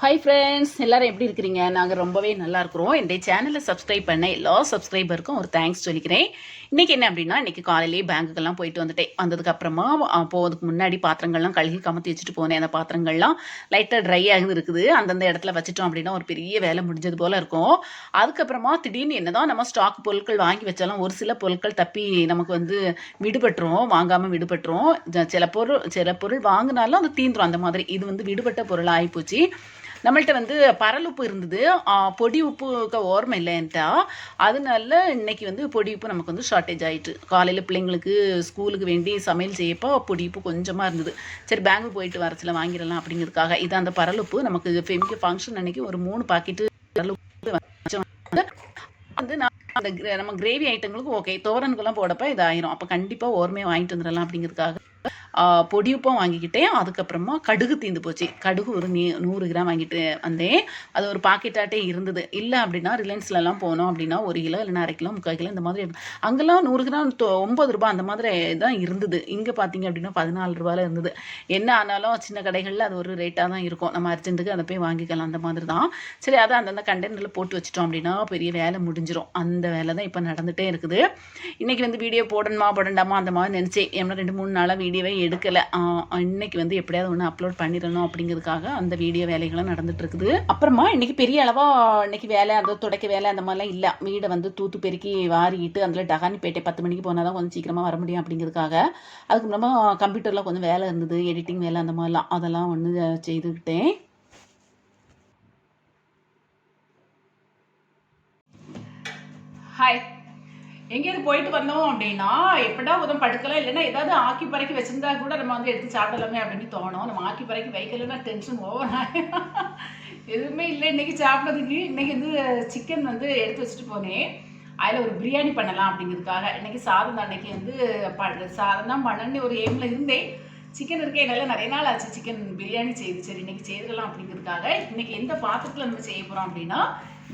Hi friends எல்லாரும் எப்படி இருக்கிறீங்க? நாங்கள் ரொம்பவே நல்லா இருக்கிறோம். என்னுடைய சேனலை சப்ஸ்கிரைப் பண்ண எல்லா சப்ஸ்கிரைபருக்கும் ஒரு தேங்க்ஸ் சொல்லிக்கிறேன். இன்றைக்கி என்ன அப்படின்னா இன்றைக்கி காலையிலேயே பேங்குக்கெல்லாம் போயிட்டு வந்துட்டேன். வந்ததுக்கப்புறமா போகிறதுக்கு முன்னாடி பாத்திரங்கள்லாம் கழுகி கமத்தி வச்சுட்டு போனேன். அந்த பாத்திரங்கள்லாம் லைட்டாக ட்ரை ஆகுது இருக்குது. அந்தந்த இடத்துல வச்சுட்டோம் அப்படின்னா ஒரு பெரிய வேலை முடிஞ்சது போல் இருக்கும். அதுக்கப்புறமா திடீர்னு என்ன தான் நம்ம ஸ்டாக் பொருட்கள் வாங்கி வச்சாலும் ஒரு சில பொருட்கள் தப்பி நமக்கு வந்து விடுபட்டுரும். வாங்காமல் விடுபட்டுரும். சில பொருள் சில பொருள் வாங்கினாலும் அது தீந்துரும். அந்த மாதிரி இது வந்து விடுபட்ட பொருள் ஆகிப்போச்சு நம்மள்ட்ட வந்து பரல் உப்பு இருந்தது. பொடி உப்புக்கு ஓர்மை இல்லைன்ட்டா அதனால இன்னைக்கு வந்து பொடி உப்பு நமக்கு வந்து ஷார்ட்டேஜ் ஆயிட்டு. காலையில் பிள்ளைங்களுக்கு ஸ்கூலுக்கு வேண்டி சமையல் செய்யப்போ பொடி உப்பு கொஞ்சமாக இருந்தது. சரி பேங்க் போயிட்டு வரச்சில வாங்கிடலாம் அப்படிங்கிறதுக்காக. இது அந்த பரல் உப்பு. நமக்கு ஃபெமிக்கு ஃபங்க்ஷன் அன்னைக்கு ஒரு மூணு பாக்கெட்டு பரல் உப்பு வந்து நான் அந்த நம்ம கிரேவி ஐட்டங்களுக்கு ஓகே தோரனுக்கெல்லாம் போடப்ப இதாயிரும். அப்போ கண்டிப்பாக ஓர்மையாக வாங்கிட்டு வந்துடலாம் அப்படிங்கிறதுக்காக ஆ, பொடி வாங்கிக்கிட்டேன். அதுக்கப்புறமா கடுகு தீந்து போச்சு. கடுகு ஒரு நீ நூறு கிராம் வாங்கிட்டு வந்தேன். அது ஒரு பாக்கெட்டாட்டே இருந்தது. இல்லை அப்படின்னா ரிலையன்ஸ்லலாம் போனோம் அப்படின்னா ஒரு கிலோ இல்லைன்னா அரை கிலோ முக்கால் கிலோ இந்த மாதிரி அங்கெல்லாம் நூறு கிராம் தொ- ஒன்பது ரூபாய் அந்த மாதிரி தான் இருந்தது. இங்கே பார்த்தீங்க அப்படின்னா பதினாலு ரூபாயில் இருந்தது. என்ன ஆனாலும் சின்ன கடைகளில் அது ஒரு ரேட்டாக தான் இருக்கும். நம்ம அர்ஜென்ட்டுக்கு அதை போய் வாங்கிக்கலாம் அந்த மாதிரி தான். சரி அதை அந்தந்த கண்டெய்னரில் போட்டு வச்சிட்டோம் அப்படின்னா பெரிய வேலை முடிஞ்சிடும் அந்த வேலை தான் இப்போ நடந்துகிட்டே இருக்குது. இன்றைக்கி வந்து வீடியோ போடணுமா போடண்டாமா அந்த மாதிரி நினச்சேன் ஏன்னா ரெண்டு மூணு நாளாக வீடியோவே எடுக்கலை. இன்னைக்கு வந்து எப்படியாவது ஒன்று அப்லோட் பண்ணிடணும் அப்படிங்கிறதுக்காக அந்த வீடியோ வேலைகளும் நடந்துட்டுருக்குது. அப்புறமா இன்னைக்கு பெரிய அளவாக இன்னைக்கு வேலை அந்த துடைக்க வேலை அந்த மாதிரிலாம் இல்லை. வீடை வந்து தூத்து பெருக்கி வாரிட்டு அதில் டகானி பேட்டை பத்து மணிக்கு போனால் தான் கொஞ்சம் சீக்கிரமாக வர முடியும் அப்படிங்கிறதுக்காக அதுக்கு நம்ம கம்ப்யூட்டரில் கொஞ்சம் வேலை இருந்தது எடிட்டிங் வேலை அந்த மாதிரிலாம். அதெல்லாம் ஒன்று செய்துக்கிட்டேன். ஹாய் எங்கேயாவது போயிட்டு வந்தோம் அப்படின்னா எப்படா உதம் படுக்கலாம் இல்லைன்னா ஏதாவது ஆக்கி பறக்கி வச்சிருந்தா கூட நம்ம வந்து எடுத்து சாப்பிடலாமே அப்படின்னு தோணும். நம்ம ஆக்கி பறக்கி வைக்கலன்னா டென்ஷன் ஓவர் எதுவுமே இல்லை இன்னைக்கு சாப்பிட்றதுக்கு. இன்னைக்கு வந்து சிக்கன் வந்து எடுத்து வச்சுட்டு போனேன். அதில் ஒரு பிரியாணி பண்ணலாம் அப்படிங்கிறதுக்காக. இன்னைக்கு சாதம் தான். அன்றைக்கி வந்து ப- சாதம் தான் பண்ணணும்னு ஒரு எய்மில் இருந்தேன். சிக்கன் இருக்கே என்னால் நிறைய நாள் ஆச்சு சிக்கன் பிரியாணி செய்து சரி இன்னைக்கு செய்திடலாம் அப்படிங்கிறதுக்காக. இன்னைக்கு எந்த பாத்திரத்தில் நம்ம செய்ய போகிறோம் அப்படின்னா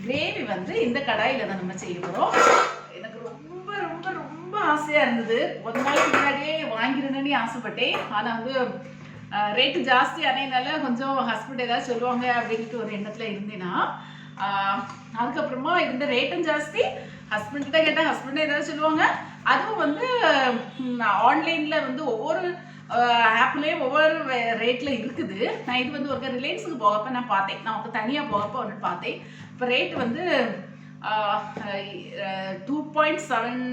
கிரேவி வந்து இந்த கடாயில் தான் நம்ம செய்ய போகிறோம் எனக்கு ரொம்ப ரொம்ப ரொம்ப ஆசையாக இருந்தது. ஒரு நாளைக்கு முன்னாடியே வாங்கிடணும்னு ஆசைப்பட்டேன். ஆனால் வந்து ரேட்டு ஜாஸ்தி ஆனதுனால கொஞ்சம் ஹஸ்பண்ட் ஏதாவது சொல்லுவாங்க அப்படின்ட்டு ஒரு எண்ணத்தில் இருந்தேன்னா அதுக்கப்புறமா இருந்த ரேட்டும் ஜாஸ்தி. ஹஸ்பண்ட் தான் கேட்டால் ஹஸ்பண்ட் ஏதாவது சொல்லுவாங்க. அதுவும் வந்து ஆன்லைனில் வந்து ஒவ்வொரு ஆப்லேயும் ஒவ்வொரு ரேட்டில் இருக்குது. நான் இது வந்து ஒரு ரிலையன்ஸுக்கு போகப்ப நான் பார்த்தேன். நான் வந்து தனியாக போகப்போ ஒன்று பார்த்தேன். இப்போ ரேட் வந்து two point seven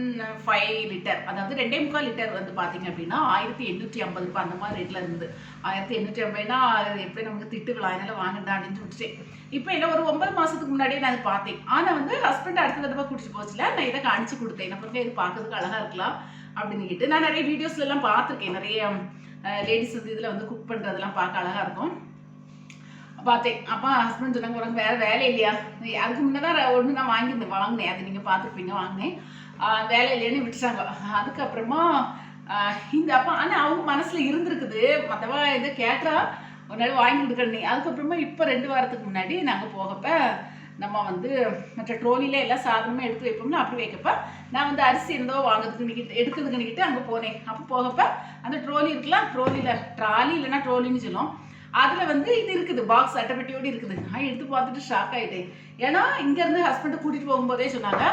five litre அதாவது ரெண்டே முக்கால் லிட்டர் வந்து பார்த்தீங்க அப்படின்னா ஆயிரத்தி எண்ணூற்றி ஐம்பது ரூபாய் அந்த மாதிரி ரேட்டில் இருந்தது. ஆயிரத்தி எண்ணூற்றி ஐம்பதுனா அது எப்படி நமக்கு திட்டு விழா அதனால் வாங்கண்டா அப்படின்னு விட்டுட்டேன் இப்போ என்ன ஒரு ஒன்பது மாதத்துக்கு முன்னாடியே நான் அதை பார்த்தேன். ஆனால் வந்து ஹஸ்பண்ட் அடுத்த தடவை குடிச்சு போச்சுல நான் இதை காணிச்சு கொடுத்தேன். அப்புறம் இது பார்க்கறதுக்கு அழகாக இருக்கலாம். அப்படின்னுக்கிட்டு நான் நிறைய வீடியோஸ்ல எல்லாம் பார்த்துருக்கேன். நிறைய லேடிஸ் வந்து இதில் வந்து குக் பண்ணுறதெல்லாம் பார்க்க அழகாக இருக்கும். பார்த்தேன். அப்பா ஹஸ்பண்ட் சொன்னாங்க உனக்கு வேறு வேலை இல்லையா? அதுக்கு முன்னே தான் ஒன்று நான் வாங்கியிருந்தேன் வாங்கினேன். அது நீங்கள் பார்த்துருப்பீங்க வாங்கினேன். வேலை இல்லைன்னு விட்டுட்டாங்க. அதுக்கப்புறமா இந்த அப்பா ஆனால் அவங்க மனசில் இருந்திருக்குது. மற்றவா இதை கேட்டா ஒரு நாள் வாங்கி கொடுக்கணும் அதுக்கப்புறமா இப்போ ரெண்டு வாரத்துக்கு முன்னாடி நாங்கள் போகப்ப நம்ம வந்து மற்ற ட்ரோலியில் எல்லா சாதனமும் எடுத்து வைப்போம்னா அப்படி வைக்கப்ப நான் வந்து அரிசி இருந்தோ வாங்குறதுக்கு நிக்கிட்டு எடுக்கிறதுக்கு நிக்கிட்டு அங்கே போனேன். அப்போ போகப்ப அந்த ட்ரோலி இருக்கலாம் ட்ரோலியில் ட்ராலி இல்லைன்னா ட்ரோலின்னு சொல்லுவோம். அதில் வந்து இது இருக்குது பாக்ஸ் அட்டைப்பெட்டியோடு இருக்குது. நான் எடுத்து பார்த்துட்டு ஷாக் ஆகிட்டேன் ஏன்னா இங்கேருந்து ஹஸ்பண்டை கூட்டிகிட்டு போகும்போதே சொன்னாங்க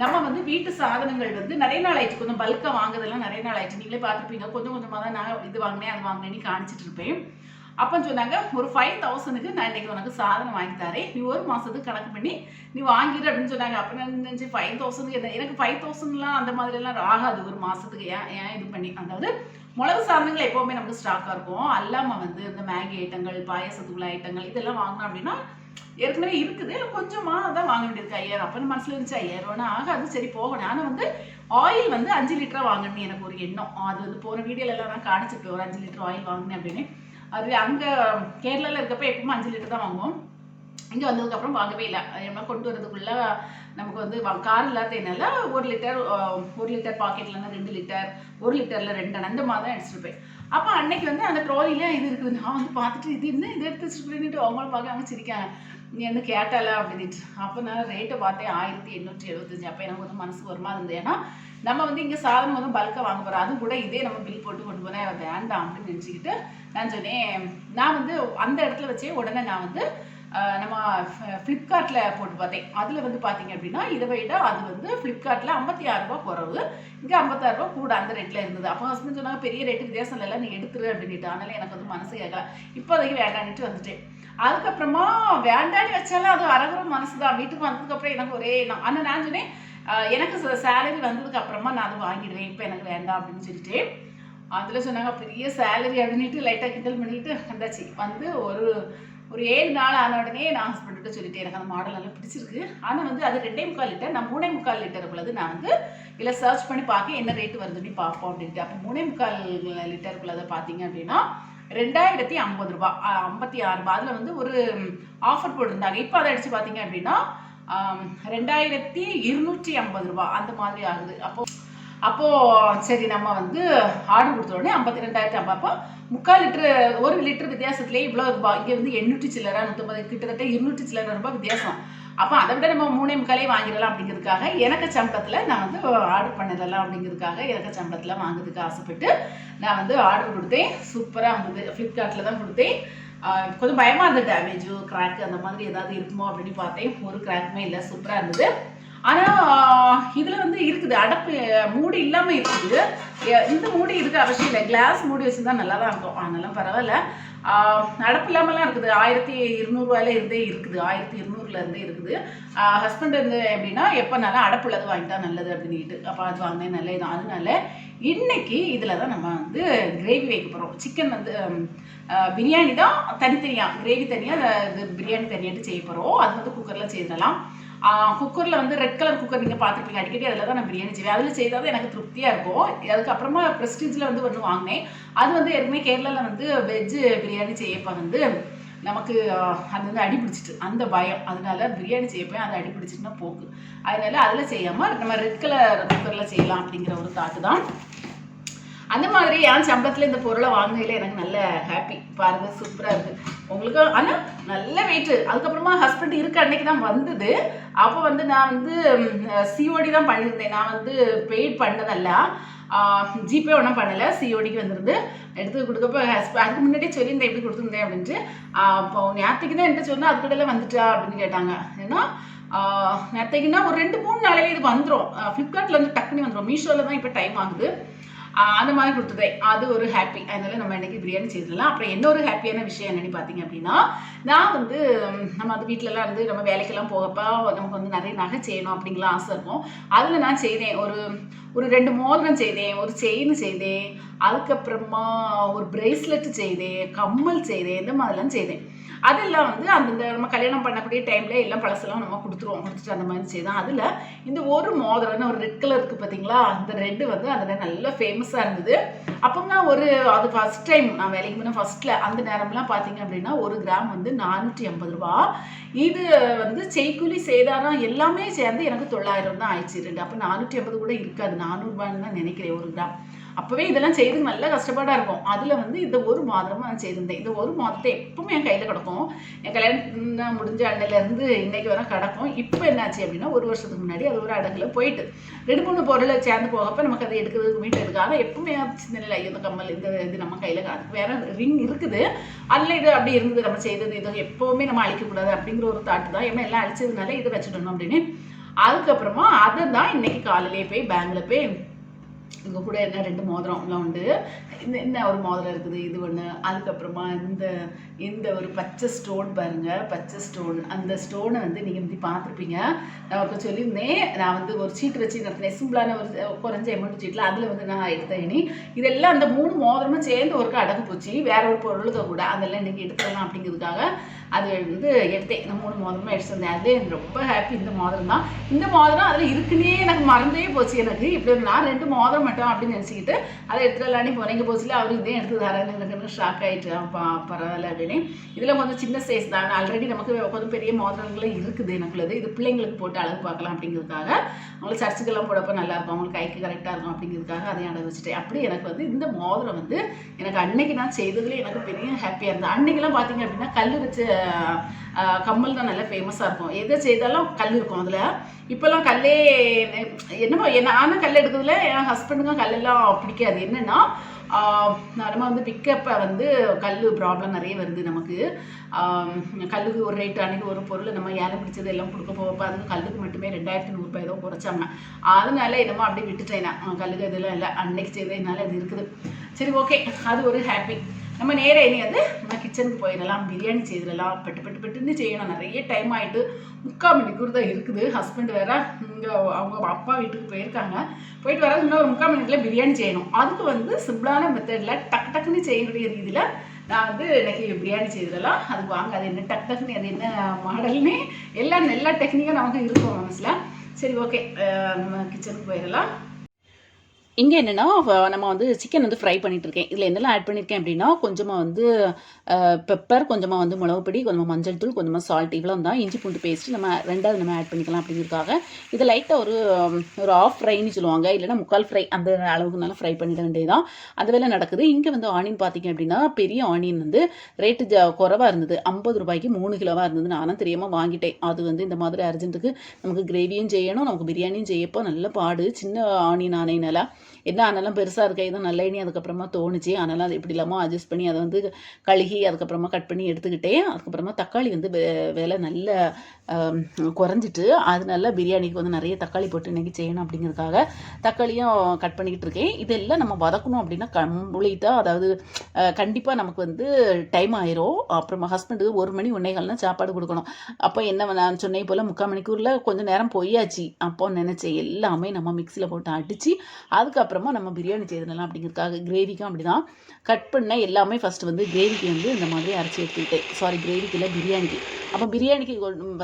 நம்ம வந்து வீட்டு சாதனங்கள் வந்து நிறைய நாள் ஆயிடுச்சு. கொஞ்சம் பல்காக வாங்குறதெல்லாம் நிறைய நாள் ஆயிடுச்சு. நீங்களே பார்த்துருப்பீங்க. கொஞ்சம் கொஞ்சமாக தான் நான் இது வாங்கினேன் அது வாங்கினேன்னு காணிச்சிட்டு இருப்பேன். அப்போ சொன்னாங்க ஒரு ஃபைவ் தௌசண்ட்க்கு நான் இன்னைக்கு உனக்கு சாதனம் வாங்கி தரேன். நீ ஒரு மாதத்துக்கு கணக்கு பண்ணி நீ வாங்கிடு அப்படின்னு சொன்னாங்க. அப்போ நான் நினச்சி ஃபைவ் தௌசண்ட் என்ன எனக்கு ஃபைவ் தௌசண்ட்லாம் அந்த மாதிரிலாம் ஆகாது. ஒரு மாதத்துக்கு ஏன் ஏன் இது பண்ணி? அதாவது மிளகு சாதனங்கள் எப்போவுமே நமக்கு ஸ்டாக்காக இருக்கும். அல்லாமல் வந்து இந்த மேகி ஐட்டங்கள் பாயசத்துக்குள்ள ஐட்டங்கள் இதெல்லாம் வாங்கினோம் அப்படின்னா ஏற்கனவே இருக்குது. இல்லை கொஞ்சமாக தான் வாங்க வேண்டியிருக்கு. ஐயாயிரம். அப்போ மனசில் இருந்துச்சு ஐயாயிரம் ஆகாது. சரி போகணும் ஆனால் வந்து ஆயில் வந்து அஞ்சு லிட்டராக வாங்கணும்னு எனக்கு ஒரு எண்ணம். அது வந்து போகிற வீடியோல எல்லாம் நான் காணிச்சிருக்கேன் ஒரு அஞ்சு லிட்டர் ஆயில் வாங்கினேன் அப்படின்னு. அது அங்கே கேரளாவில் இருக்கப்ப எப்பவுமே அஞ்சு லிட்டர் தான் வாங்குவோம். இங்கே வந்ததுக்கப்புறம் வாங்கவே இல்லை. என்ன கொண்டு வரதுக்குள்ள நமக்கு வந்து கார் இல்லாததுனால ஒரு லிட்டர் ஒரு லிட்டர் பாக்கெட்லன்னா ரெண்டு லிட்டர் ஒரு லிட்டரில் ரெண்டு அந்த மாதிரி தான் எடுத்துருப்பேன் அப்போ அன்னைக்கு வந்து அந்த ட்ராலியில் இது இருக்குது. நான் வந்து பார்த்துட்டு இது என்ன? இது எடுத்து வச்சுட்டு அவங்களும் பார்க்க அவங்க சிரிக்காங்க நீ என்ன கேட்டால அப்படின்ட்டு அப்போ நான் ரேட்டை பார்த்தேன் ஆயிரத்தி எண்ணூற்றி எழுபத்தஞ்சு அப்போ எனக்கு வந்து மனசு வருமா இருந்தது. ஏன்னா நம்ம வந்து இங்கே சாதனம் வந்து பல்காக வாங்க போகிறோம் அதுவும் கூட இதே நம்ம பில் போட்டு கொண்டு போகிறேன் வேண்டாம் அப்படின்னு நினச்சிக்கிட்டு நான் சொன்னேன். நான் வந்து அந்த இடத்துல வச்சே உடனே நான் வந்து நம்ம ஃப்ளிப்கார்ட்டில் போட்டு பார்த்தேன். அதில் வந்து பார்த்தீங்க அப்படின்னா இதை விட அது வந்து ஃப்ளிப்கார்ட்டில் ஐம்பத்தி ஆறு ரூபாய் குறவு. இங்கே ஐம்பத்தாறு ரூபா கூட அந்த ரேட்டில் இருந்தது. அப்போ ஹஸ்பண்ட் சொன்னாங்க பெரிய ரேட்டு வித்தியாசம் இல்லை நீ எடுத்துரு அப்படின்ட்டு அதனால எனக்கு வந்து மனசு கேட்கல. இப்போதைக்கு வேண்டான்ட்டு வந்துட்டேன். அதுக்கப்புறமா வேண்டான்னு வச்சாலும் அது அரகுற மனசு தான் வீட்டுக்கு வந்ததுக்கப்புறம் எனக்கு ஒரே நான் ஆனால் நான் சொன்னேன் எனக்கு சேலரி வந்ததுக்கு அப்புறமா நான் அதை வாங்கிடுவேன். இப்போ எனக்கு வேண்டாம் அப்படின்னு சொல்லிட்டு அதில் சொன்னாங்க பெரிய சேலரி அப்படின்ட்டு லைட்டாக கிண்டல் பண்ணிட்டு வந்தாச்சு. வந்து ஒரு ஒரு ஏழு நாள் ஆன உடனே நான் ஹஸ்பண்ட்கிட்ட சொல்லிட்டேன் எனக்கு அந்த மாடல் நல்லா பிடிச்சிருக்கு. ஆனால் வந்து அது ரெண்டே முக்கால் லிட்டர் நான் மூணே முக்கால் லிட்டர் உள்ளது நான் வந்து இதில் சர்ச் பண்ணி பார்க்க என்ன ரேட் வருதுன்னு பார்ப்போம் அப்படின்ட்டு. அப்போ மூணே முக்கால் லிட்டருக்குள்ளதை பார்த்தீங்க அப்படின்னா ரெண்டாயிரத்தி ஐம்பது ரூபா ஐம்பத்தி ஆறு ரூபா. அதில் வந்து ஒரு ஆஃபர் போட்டிருந்தாங்க. இப்போ அதை அடித்து பார்த்தீங்க அப்படின்னா ரெண்டாயிரத்தி இருநூற்றி ஐம்பது ரூபா அந்த மாதிரி ஆகுது. அப்போ அப்போது சரி நம்ம வந்து ஆர்டர் கொடுத்த உடனே ஐம்பத்தி ரெண்டாயிரத்தி ஐம்பது. அப்போ முக்கால் லிட்டரு ஒரு லிட்டர் வித்தியாசத்துலேயே இவ்வளோ ரூபாய் இங்கே வந்து எண்ணூற்றி சில்லரை நூற்றம்பது கிட்டத்தட்ட இருநூற்றி சில்லரை ரூபாய் வித்தியாசம். அப்போ அதை விட நம்ம மூணே முக்காலே வாங்கிடலாம் அப்படிங்கிறதுக்காக எனக்கு சம்பளத்தில் நான் வந்து ஆர்டர் பண்ணிடலாம் அப்படிங்கிறதுக்காக எனக்கு சம்பளத்தில் வாங்குறதுக்கு ஆசைப்பட்டு நான் வந்து ஆர்டர் கொடுத்தேன். சூப்பராக வந்தது ஃப்ளிப்கார்ட்டில் தான் கொடுத்தேன். கொஞ்சம் பயமாக இருந்தது டேமேஜு கிராக் அந்த மாதிரி ஏதாவது இருக்குமோ அப்படின்னு பார்த்தேன். ஒரு கிராக்குமே இல்லை சூப்பராக இருந்தது. ஆனால் இதில் வந்து இருக்குது. அடப்பு மூடி இல்லாமல் இருக்குது. இந்த மூடி இருக்க அவசியம் இல்லை. கிளாஸ் மூடி வச்சுருந்தா நல்லா தான் இருக்கும். அதனால பரவாயில்ல. நடப்பு அடப்பு இல்லாமலாம் இருக்குது. ஆயிரத்தி இருநூறுவாயில இருந்தே இருக்குது. ஆயிரத்தி இருநூறுல இருந்தே இருக்குது. ஹஸ்பண்ட் வந்து எப்படின்னா எப்போனாலும் அடப்பு உள்ளது வாங்கிட்டா நல்லது அப்படின்னுட்டு அப்போ அது வாங்கினேன் நல்லது அதனால இன்னைக்கு இதில் தான் நம்ம வந்து கிரேவி வைக்க போகிறோம் சிக்கன் வந்து பிரியாணி தான் தனித்தனியாக கிரேவி தனியாக பிரியாணி தனியாட்டு செய்ய போகிறோம் அது வந்து குக்கரில் செய்திடலாம். குக்கரில் வந்து ரெட் கலர் குக்கர் நீங்கள் பார்த்துருப்பீங்க. அடிக்கடி அதில் தான் நான் பிரியாணி செய்வேன். அதில் செய்தால் தான் எனக்கு திருப்தியாக இருக்கும். அதுக்கப்புறமா ப்ரெஸ்டீஜில் வந்து ஒன்று வாங்கினேன். அது வந்து ஏற்கனவே கேரளாவில் வந்து வெஜ்ஜு பிரியாணி செய்யப்போ வந்து நமக்கு அது வந்து அடிபிடிச்சிட்டு அந்த பயம். அதனால பிரியாணி செய்யப்போய் அது அடிபிடிச்சிட்டுனா போக்கு. அதனால அதில் செய்யாமல் நம்ம ரெட் கலர் குக்கரில் செய்யலாம் அப்படிங்கிற ஒரு தாட்டு தான். அந்த மாதிரி என் சம்பளத்தில் இந்த பொருளை வாங்கினதில் எனக்கு நல்ல ஹாப்பி பாருங்க சூப்பராக இருக்குது உங்களுக்கு ஆனால் நல்ல வெயிட்டு அதுக்கப்புறமா ஹஸ்பண்ட் இருக்க அன்னைக்கு தான் வந்தது. அப்போ வந்து நான் வந்து சிஓடி தான் பண்ணியிருந்தேன். நான் வந்து பெய்ட் பண்ணதல்ல. ஜிபே ஒன்றும் பண்ணலை. சிஓடிக்கு வந்திருந்து எடுத்து கொடுக்கப்போ ஹஸ்ப அதுக்கு முன்னாடியே சொல்லியிருந்தேன் எப்படி கொடுத்துருந்தேன் அப்படின்ட்டு. அப்போ நேற்றுக்கு தான் என்கிட்ட சொன்னால் அதுக்கடையில் வந்துட்டா அப்படின்னு கேட்டாங்க. ஏன்னா ஆஹ் ஒரு ரெண்டு மூணு நாளையில இது வந்துடும் ஃப்ளிப்கார்ட்டில் வந்து டக்குனு வந்துடும் மீஷோவில் தான் இப்போ டைம் ஆகுது. அந்த மாதிரி கொடுத்ததே. அது ஒரு ஹாப்பி அதனால நம்ம இன்னைக்கு பிரியாணி செய்திடலாம். அப்புறம் இன்னொரு ஹாப்பியான விஷயம் என்னன்னு பார்த்தீங்க அப்படின்னா நான் வந்து நம்ம அந்த வீட்டிலலாம் இருந்து நம்ம வேலைக்கெல்லாம் போகப்போ நமக்கு வந்து நிறைய நகை செய்யணும் அப்படிங்கலாம் ஆசை இருக்கும். அதில் நான் செய்தேன். ஒரு ஒரு ரெண்டு மோதிரம் செய்தேன் ஒரு செயின் செய்தேன். அதுக்கப்புறமா ஒரு பிரேஸ்லெட் செய்தேன் கம்மல் செய்தேன் இந்த மாதிரிலாம் செய்தேன். அதெல்லாம் வந்து அந்தந்த நம்ம கல்யாணம் பண்ணக்கூடிய டைமில் எல்லாம் பழசெல்லாம் நம்ம கொடுத்துருவோம். கொடுத்துட்டு அந்த மாதிரி செய்தோம் அதில் இந்த ஒரு மோதிரம்னு ஒரு ரெட் கலர் இருக்குது பார்த்தீங்களா அந்த ரெட்டு வந்து அதில் நல்லா ஃபேமஸாக இருந்தது. அப்போ நான் ஒரு அது ஃபஸ்ட் டைம் நான் வேலைக்கு போன ஃபஸ்ட்டில் அந்த நேரம்லாம் பார்த்தீங்க அப்படின்னா ஒரு கிராம் வந்து நானூற்றி ஐம்பது ரூபா. இது வந்து செய்கூலி சேதாரம் எல்லாமே சேர்ந்து எனக்கு தொள்ளாயிரம் தான் ஆயிடுச்சு. ரெண்டு அப்போ நானூற்றி ஐம்பது கூட இருக்காது. நானூறுபான்னு தான் நினைக்கிறேன் ஒரு கிராம். அப்போவே இதெல்லாம் செய்து நல்ல கஷ்டப்பாடாக இருக்கும். அதில் வந்து இந்த ஒரு மாதமாக நான் செய்திருந்தேன். இந்த ஒரு மாதத்தை எப்பவுமே என் கையில் கிடக்கும். என் கல்யாணம் முடிஞ்ச அண்டையிலேருந்து இன்னைக்கு வர கிடக்கும். இப்போ என்னாச்சு அப்படின்னா ஒரு வருஷத்துக்கு முன்னாடி அது ஒரு அடங்கில் போயிட்டு. ரெண்டு மூணு பொருளை சேர்ந்து போகப்ப நமக்கு அதை எடுக்கிறதுக்கு மீட்டு இருக்கு. ஆனால் எப்பவுமே சின்ன இல்லை இந்த கம்மல் இந்த இது நம்ம கையில் அதுக்கு வேற ரிங் இருக்குது. அதில் இது அப்படி இருந்தது. நம்ம செய்தது இது எப்போவுமே நம்ம அழிக்கக்கூடாது அப்படிங்கிற ஒரு தாட்டு தான். ஏன்னா எல்லாம் அழிச்சதுனால இதை வச்சுடணும் அப்படின்னு. அதுக்கப்புறமா அதை தான் இன்னைக்கு காலையிலே போய் பேங்கில் போய் இவங்க கூட என்ன ரெண்டு மோதிரம்லாம் உண்டு. இந்த என்ன ஒரு மோதிரம் இருக்குது இது ஒன்று அதுக்கப்புறமா இந்த இந்த ஒரு பச்சை ஸ்டோன் பாருங்கள் பச்சை ஸ்டோன் அந்த ஸ்டோனை வந்து நீங்கள் வந்து பார்த்துருப்பீங்க. நான் அப்போ சொல்லியிருந்தேன் நான் வந்து ஒரு சீட் வச்சு நடத்தினேன். சிம்பிளான ஒரு குறைஞ்ச அமௌண்ட் சீட்டில் அதில் வந்து நான் எடுத்தேன் இனி. இதெல்லாம் அந்த மூணு மோதிரமும் சேர்ந்து ஒருக்கா அடகு போச்சு. வேற ஒரு பொருளுக்கு கூட. அதெல்லாம் இன்றைக்கி எடுத்துடலாம் அப்படிங்கிறதுக்காக அது வந்து எடுத்தேன். இந்த மூணு மோதிரமும் எடுத்து வந்தேன் அது எனக்கு ரொம்ப ஹாப்பி இந்த மோதிரம் தான். இந்த மோதிரம் அதில் இருக்குன்னே எனக்கு மறந்தே போச்சு எனக்கு. இப்படி நான் ரெண்டு மோதிரம் மட்டும் அப்படின்னு நினச்சிக்கிட்டு அதை எடுத்துடலான்னு போனீங்க போச்சுல அவரு இதே எடுத்து தரேன்னு எனக்கு ஷாக் ஆகிட்டு பரவாயில்ல அப்படின்னு. இதில் கொஞ்சம் சின்ன சைஸ் தான். ஆல்ரெடி நமக்கு கொஞ்சம் பெரிய மோதிரங்களும் இருக்குது எனக்குள்ளது. இது பிள்ளைங்களுக்கு போட்டு அழகு பார்க்கலாம் அப்படிங்கிறதுக்காக. அவங்களுக்கு சர்ச்சுக்கெல்லாம் போடப்போ நல்லாயிருக்கும் அவங்களுக்கு கைக்கு கரெக்டாக இருக்கும் அப்படிங்கிறதுக்காக அதையும் அடை வச்சுட்டேன். அப்படி எனக்கு வந்து இந்த மோதிரம் வந்து எனக்கு அன்னைக்கு நான் செய்ததுலேயே எனக்கு பெரிய ஹாப்பியாக இருந்தது. அன்னைக்கெல்லாம் பார்த்தீங்க அப்படின்னா கல் வச்ச கம்மல் தான் நல்லா ஃபேமஸாக இருக்கும். எதை செய்தாலும் கல் இருக்கும் அதில். இப்போல்லாம் கல்லே என்னமோ நானும் கல் எடுக்கிறதுல என் ஹஸ்பண்டுக்கும் கல்லெல்லாம் பிடிக்காது. என்னென்னா நம்ம வந்து பிக்கப்பை வந்து கல் ப்ராப்ளம் நிறைய வருது நமக்கு. கல்லுக்கு ஒரு ரேட்டு அன்றைக்கி ஒரு பொருள் நம்ம ஏலம் பிடிச்சது எல்லாம் கொடுக்க போகப்போ அதுக்கு கல்லுக்கு மட்டுமே ரெண்டாயிரத்தி நூறுரூபா ஏதோ குறைச்சாங்க. அதனால என்னமோ அப்படியே விட்டுட்டேன் நான். கல்லுக்கு இதெல்லாம் இல்லை. அன்னைக்கு செய்ததுனால அது இருக்குது. சரி ஓகே அது ஒரு ஹாப்பி நம்ம நேராக இனி வந்து நம்ம கிச்சனுக்கு போயிடலாம். பிரியாணி செய்திடலாம். பெட்டு பெட்டு பெட்டுன்னு செய்யணும். நிறைய டைம் ஆகிட்டு முக்கால் மணிக்கூர் தான் இருக்குது. ஹஸ்பண்ட் வேற இங்கே அவங்க அப்பா வீட்டுக்கு போயிருக்காங்க. போயிட்டு வர இன்னும் ஒரு முக்கால் மணிக்குள்ள பிரியாணி செய்யணும். அதுக்கு வந்து சிம்பிளான மெத்தடில் டக்கு டக்குன்னு செய்யக்கூடிய ரீதியில் நான் வந்து இன்னைக்கு பிரியாணி செய்திடலாம். அதுக்கு வாங்க அது என்ன டக் டக்குன்னு அது என்ன மாடல்னு எல்லாம் எல்லா டெக்னிக்காக நமக்கு இருக்கும் மனசில். சரி ஓகே நம்ம கிச்சனுக்கு போயிடலாம். இங்கே என்னென்னா நம்ம வந்து சிக்கன் வந்து ஃப்ரை பண்ணிட்டு இருக்கேன் இதில் என்னெல்லாம் ஆட் பண்ணியிருக்கேன் அப்படின்னா கொஞ்சமாக வந்து பெப்பர் கொஞ்சமாக வந்து மிளகுப்பொடி கொஞ்சமாக மஞ்சள் தூள் கொஞ்சமாக சால்ட் இவ்வளோ தான். இஞ்சி பூண்டு பேஸ்ட் நம்ம ரெண்டாவது நம்ம ஆட் பண்ணிக்கலாம் அப்படிங்கிறதுக்காக. இது லைட்டாக ஒரு ஒரு ஆஃப் ஃப்ரைன்னு சொல்லுவாங்க. இல்லைன்னா முக்கால் ஃப்ரை அந்த அளவுக்கு நல்லா ஃப்ரை பண்ணிட வேண்டியதான் அந்த வேலை நடக்குது. இங்கே வந்து ஆனியன் பார்த்தீங்க அப்படின்னா பெரிய ஆனியன் வந்து ரேட்டு ஜ குறவாக இருந்தது. ஐம்பது ரூபாய்க்கு மூணு கிலோவாக இருந்தது. நானும் தெரியாமல் வாங்கிட்டேன். அது வந்து இந்த மாதிரி அர்ஜென்ட்டுக்கு நமக்கு கிரேவியும் செய்யணும். நமக்கு பிரியாணியும் செய்யப்போ நல்ல பாடு. சின்ன ஆனியன் ஆனையினால என்ன ஆனாலும் பெருசாக இருக்க எதுவும் நல்ல எண்ணி அதுக்கப்புறமா தோணுச்சு. ஆனாலும் அது எப்படி இல்லாமல் அட்ஜஸ்ட் பண்ணி அதை வந்து கழுகி அதுக்கப்புறமா கட் பண்ணி எடுத்துக்கிட்டேன் அதுக்கப்புறமா தக்காளி வந்து விலை நல்ல குறைஞ்சிட்டு அதனால பிரியாணிக்கு வந்து நிறைய தக்காளி போட்டு இன்றைக்கி செய்யணும் அப்படிங்கிறதுக்காக தக்காளியும் கட் பண்ணிக்கிட்டு இருக்கேன். இதெல்லாம் நம்ம வதக்கணும் அப்படின்னா கம்ப்ளீட்டாக அதாவது கண்டிப்பாக நமக்கு வந்து டைம் ஆயிரும். அப்புறமா ஹஸ்பண்டுக்கு ஒரு மணி ஒன்னேகால்னா சாப்பாடு கொடுக்கணும். அப்போ என்ன நான் சொன்னே போல் முக்கால் மணிக்கூரில் கொஞ்சம் நேரம் பொய்யாச்சு அப்போ நினச்சேன் எல்லாமே நம்ம மிக்சியில் போட்டு அடித்து அதுக்கு அதுக்கப்புறமா நம்ம பிரியாணி செய்திடலாம் அப்படிங்கிறதுக்காக கிரேவிக்கும் அப்படி தான் கட் பண்ண எல்லாமே ஃபஸ்ட்டு வந்து கிரேவிக்கு வந்து இந்த மாதிரி அரைச்சி எடுத்துக்கிட்டேன் சாரி கிரேவிக்கு இல்லை பிரியாணிக்கு. அப்போ பிரியாணிக்கு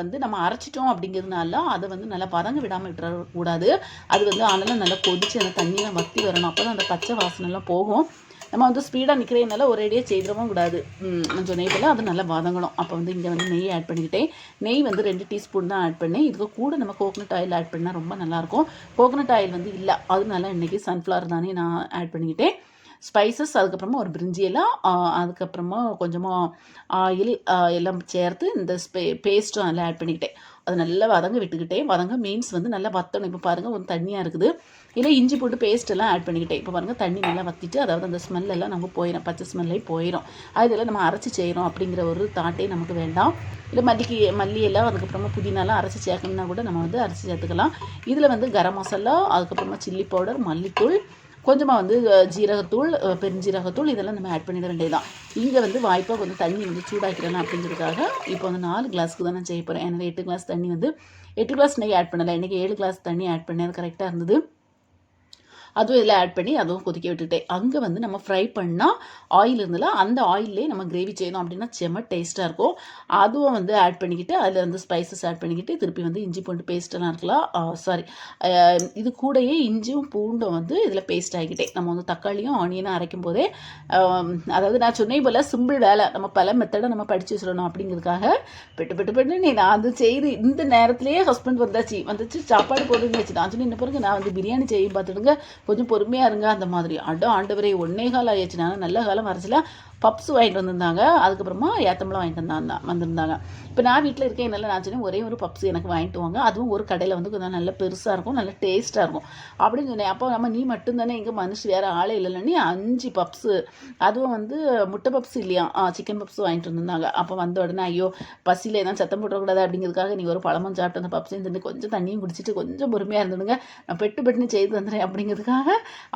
வந்து நம்ம அரைச்சிட்டோம் அப்படிங்கிறதுனால அதை வந்து நல்லா பதங்க விடாமல் விட்டுறக்கூடாது அது வந்து ஆனாலும் நல்லா கொதிச்சு அந்த தண்ணியெலாம் வற்றி வரணும். அப்போ தான் அந்த பச்சை வாசனைலாம் போகும். நம்ம வந்து ஸ்பீடாக நிற்கிறதுனால ஒரேடியாக செய்திடவும் கூடாது. கொஞ்சம் நெய் சொன்னே போல் அது நல்லா வதங்கணும். அப்போ வந்து இங்கே வந்து நெய் ஆட் பண்ணிக்கிட்டேன். நெய் வந்து ரெண்டு டீஸ்பூன் தான் ஆட் பண்ணேன். இதுக்கு கூட நம்ம கோகனட் ஆயில் ஆட் பண்ணால் ரொம்ப நல்லாயிருக்கும். கோகனட் ஆயில் வந்து இல்லை. அதனால இன்றைக்கி சன்ஃப்ளவர் தானே நான் ஆட் பண்ணிக்கிட்டேன். ஸ்பைசஸ் அதுக்கப்புறமா ஒரு பிரிஞ்சி எல்லாம் அதுக்கப்புறமா கொஞ்சமாக ஆயில் எல்லாம் சேர்த்து இந்த ஸ்பே பேஸ்ட்டும் அதில் ஆட் பண்ணிக்கிட்டேன். அது நல்லா வதங்க விட்டுக்கிட்டேன் வதங்க மீன்ஸ் வந்து நல்லா வத்தணும். இப்போ பாருங்கள் ஒன்று தண்ணியாக இருக்குது. இல்லை இஞ்சி போட்டு பேஸ்ட் எல்லாம் ஆட் பண்ணிக்கிட்டேன். இப்போ பாருங்கள் தண்ணி நல்லா வத்திட்டு அதாவது அந்த ஸ்மெல்லெல்லாம் நம்ம நமக்கு போயிடும் பச்சை ஸ்மெல்லே போயிடும் அதெல்லாம் நம்ம அரைச்சி செய்கிறோம் அப்படிங்கிற ஒரு தாட்டே நமக்கு வேண்டாம். இல்லை மல்லிக்கு மல்லி எல்லாம் அதுக்கப்புறமா புதினாலாம் அரைச்சி சேர்க்கணும்னா கூட நம்ம வந்து அரைச்சி சேர்த்துக்கலாம். இதில் வந்து கரம் மசாலா அதுக்கப்புறமா சில்லி பவுடர் மல்லித்தூள் கொஞ்சமாக வந்து ஜீரகத்தூள் பெருஞ்சீரகத்தூள் இதெல்லாம் நம்ம ஆட் பண்ணிட வேண்டியதுதான். இங்கே வந்து வாய்ப்பாக கொஞ்சம் தண்ணி வந்து சூடாக்கிறேன் அப்படிங்கிறதுக்காக இப்போ வந்து நாலு கிளாஸ்க்கு தான் நான் செய்ய போகிறேன் ஏன்னா எட்டு கிளாஸ் தண்ணி வந்து எட்டு கிளாஸ் நெய் ஆட் பண்ணலை. இன்றைக்கி ஏழு கிளாஸ் தண்ணி ஆட் பண்ணேன். அது கரெக்டாக இருந்தது. அதுவும் இதில் ஆட் பண்ணி அதுவும் கொதிக்க விட்டுட்டேன் அங்கே வந்து நம்ம ஃப்ரை பண்ணால் ஆயில் இருந்ததில்ல அந்த ஆயிலே நம்ம கிரேவி செய்யணும் அப்படின்னா செம்ம டேஸ்ட்டாக இருக்கும். அதுவும் வந்து ஆட் பண்ணிக்கிட்டு அதில் வந்து ஸ்பைசஸ் ஆட் பண்ணிக்கிட்டு திருப்பி வந்து இஞ்சி பூண்டு பேஸ்ட்டெல்லாம் இருக்கலாம் சாரி இது கூடயே இஞ்சியும் பூண்டும் வந்து இதில் பேஸ்ட் ஆகிக்கிட்டேன் நம்ம வந்து தக்காளியும் ஆனியனும் அரைக்கும் போதே அதாவது நான் சொன்னே போல் சிம்பிள் வேலை. நம்ம பல மெத்தடை நம்ம படித்து வச்சிடணும் அப்படிங்கிறதுக்காக பெட்டு பெட்டு பெட்டு நீ நான் அது செய்து இந்த நேரத்துலேயே ஹஸ்பண்ட் வந்தாச்சு. வந்துச்சு சாப்பாடு போடுங்க வச்சு நான் சொன்னேன் இன்னும் பாருங்க நான் வந்து பிரியாணி செய்ய பார்த்துடுங்க. கொஞ்சம் பொறுமையாக இருங்க அந்த மாதிரி. அடோ ஆண்டவரே ஒன்னே காலம் ஆயிடுச்சு. நல்ல காலம் வரைச்சில. பப்ஸ் வாங்கிட்டு வந்திருந்தாங்க. அதுக்கப்புறமா ஏத்தம்பளம் வாங்கிட்டு வந்தாங்க வந்திருந்தாங்க. இப்போ நான் வீட்டில் இருக்கேன் என்னால் நான் சொன்னேன் ஒரே ஒரு பப்ஸ் எனக்கு வாங்கிட்டு வாங்க. அதுவும் ஒரு கடையில் வந்து கொஞ்சம் நல்ல பெருசாக இருக்கும் நல்ல டேஸ்ட்டாக இருக்கும். அப்படின்னு சொன்னேன். அப்போ நம்ம நீ மட்டும்தானே இங்கே மனுஷ வேறு ஆளே இல்லைன்னு நீ அஞ்சு பப்ஸு. அதுவும் வந்து முட்டை பப்ஸ் இல்லையா? சிக்கன் பப்ஸ் வாங்கிட்டு வந்திருந்தாங்க. அப்போ வந்த உடனே ஐயோ பசியில் எதாவது சத்தம் போட்டக்கூடாது அப்படிங்கிறதுக்காக நீங்கள் ஒரு பழமும் சாப்பிட்டு அந்த பப்ஸையும் தின்னு கொஞ்சம் தண்ணியும் குடிச்சிட்டு கொஞ்சம் பொறுமையாக இருந்துடுங்க. நான் பெட்டு பெட்டுன்னு செய்து வந்துடுறேன் அப்படிங்கிறதுக்காக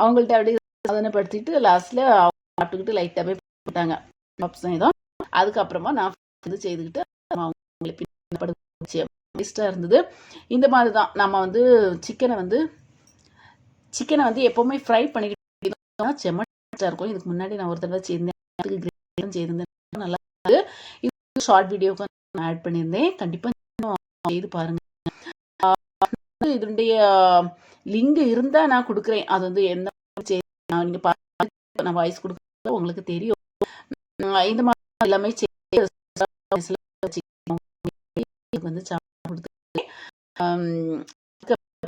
அவங்கள்ட்ட அப்படியே சாதனைப்படுத்திட்டு லாஸ்ட்டில் சாப்பிட்டுக்கிட்டு லைட்டாகவே போட்டாங்க. அதுக்கப்புறமா நான் வந்து செய்துக்கிட்டு அவங்களை பின்னப்படுச்சு இருந்தது. இந்த மாதிரி தான் நம்ம வந்து சிக்கனை வந்து சிக்கனை வந்து எப்போவுமே ஃப்ரை பண்ணிக்கிட்டு செம்ம டேஸ்ட்டாக இருக்கும். இதுக்கு முன்னாடி நான் ஒரு தடவை செய்தேன். அதுக்கு கிரேவி செய்திருந்தேன். நல்லா இது ஷார்ட் வீடியோக்கு நான் ஆட் பண்ணியிருந்தேன். கண்டிப்பாக செய்து பாருங்க. இதனுடைய லிங்க் இருந்தால் நான் கொடுக்குறேன். அது வந்து எந்த நீங்கள் பார்த்து நான் வாய்ஸ் கொடுக்குறது உங்களுக்கு தெரியும். இந்த மாதிரி எல்லாமே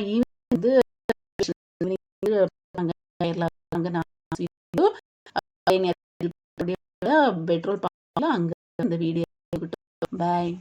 வந்து வந்து பெட்ரோல் பங்க்ல அங்க அந்த வீடியோ பாய்